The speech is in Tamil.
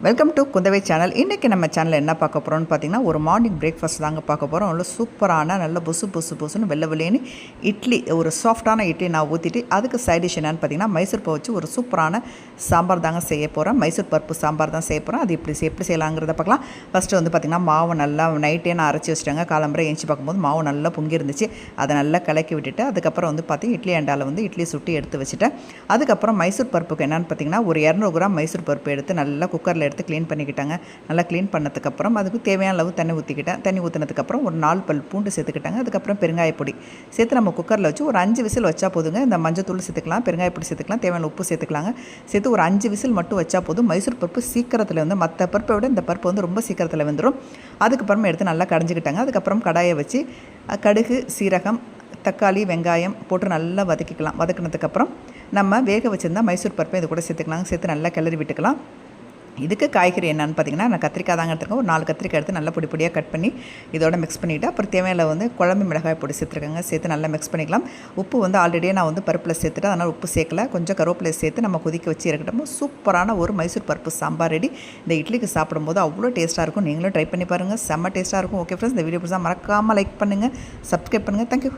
வெல்கம் டு குந்தவை சேனல் இன்றைக்கி நம்ம சேனலில் என்ன பார்க்க போகிறோம்னு பார்த்தீங்கன்னா ஒரு மார்னிங் பிரேக்ஃபாஸ்ட் தாங்க பார்க்க போகிறோம் நல்ல சூப்பரான நல்ல புசு புசு புசுன்னு வெள்ளை வெளியேன்னு இட்லி ஒரு சாஃப்டான இட்லி நான் ஊற்றிட்டு அதுக்கு சைடிஷ் என்னென்னு பார்த்திங்கன்னா பார்த்தீங்கன்னா மைசூர் பருப்பு வச்சு ஒரு சூப்பரான சாம்பார் தாங்க செய்ய போகிறேன் மைசூர் பருப்பு சாம்பார் தான் செய்ய போகிறோம் அது இப்படி செய்- எப்படி செய்யலாங்கிறத பார்க்கலாம். ஃபஸ்ட்டு வந்து பார்த்திங்கன்னா மாவு நல்லா நைட்டே நான் அரைச்சி வச்சிட்டேங்க. காலம்பரை ஏஞ்சி பார்க்கும்போது மாவு நல்லா பொங்கி இருந்துச்சு அதை நல்லா கலக்கி விட்டுட்டு அதுக்கப்புறம் வந்து பார்த்தீங்கன்னா இட்லி அண்டாவில் வந்து இட்லி சுட்டி எடுத்து வச்சுட்டேன். அதுக்கப்புறம் மைசூர் பருப்புக்கு என்னென்னு பார்த்தீங்கன்னா ஒரு இரநூறு கிராம் மைசூர் பருப்பு எடுத்து நல்லா குக்கரில் எடுத்து க்ளீன் பண்ணிக்கிட்டாங்க. நல்லா க்ளீன் பண்ணதுக்கப்புறம் அதுக்கு தேவையான அளவு தண்ணி ஊற்றிக்கிட்டேன் தண்ணி ஊற்றினதுக்கப்புறம் ஒரு நாலு பல் பூண்டு சேர்த்துக்கிட்டாங்க. அதுக்கப்புறம் பெருங்காயப்பொடி சேர்த்து நம்ம குக்கரில் வச்சு ஒரு அஞ்சு விசில் வச்சா போதுங்க. இந்த மஞ்சத்தூள் சேர்த்துக்கலாம் பெருங்காயப்பொடி சேர்த்துக்கலாம் தேவையான உப்பு சேர்த்துக்கலாங்க. சேர்த்து ஒரு அஞ்சு விசில் மட்டும் வச்சா போதும். மைசூர் பருப்பு சீக்கிரத்தில் வந்து மற்ற பருப்பை விட இந்த பருப்பு வந்து ரொம்ப சீக்கிரத்தில் வந்துடும் அதுக்கப்புறமா எடுத்து நல்லா கடைஞ்சிக்கிட்டாங்க. அதுக்கப்புறம் கடாயை வச்சு கடுகு சீரகம் தக்காளி வெங்காயம் போட்டு நல்லா வதக்கிக்கலாம். வதக்கினதுக்கப்புறம் நம்ம வேக வச்சுருந்தா மைசூர் பருப்பை இது கூட சேர்த்துக்கலாம் சேர்த்து நல்லா கிளறி விட்டுக்கலாம். இதுக்கு காய்கறி என்னென்னு பார்த்தீங்கன்னா நான் கத்திரிக்காய் தாங்க எடுத்துருக்கேன். ஒரு நாலு கத்திரிக்காய் எடுத்து நல்லா பொடி பொடியாக கட் பண்ணி இதோட மிக்ஸ் பண்ணிவிட்டு அப்புறம் தேவையான வந்து குழம்பு மிளகாய் பொடி சேர்த்துருக்கேங்க. சேர்த்து நல்லா மிக்ஸ் பண்ணிக்கலாம். உப்பு வந்து ஆல்ரெடியே நான் வந்து பருப்பில் சேர்த்துட்டு அதனால் உப்பு சேர்க்கல. கொஞ்சம் கருவேப்பிலை சேர்த்து நம்ம கொதிக்க வச்சு இருக்கட்டும் சூப்பரான ஒரு மைசூர் பருப்பு சாம்பார் ரெடி. இந்த இட்லிக்கு சாப்பிடும்போது அவ்வளோ டேஸ்ட்டாக இருக்கும். நீங்களும் ட்ரை பண்ணி பாருங்கள் செம்ம டேஸ்ட்டாக இருக்கும். ஓகே ஃப்ரெண்ட்ஸ் இந்த வீடியோ பிடிச்சா மறக்காமல் லைக் பண்ணுங்கள் சப்ஸ்கிரைப் பண்ணுங்கள் தேங்க்யூ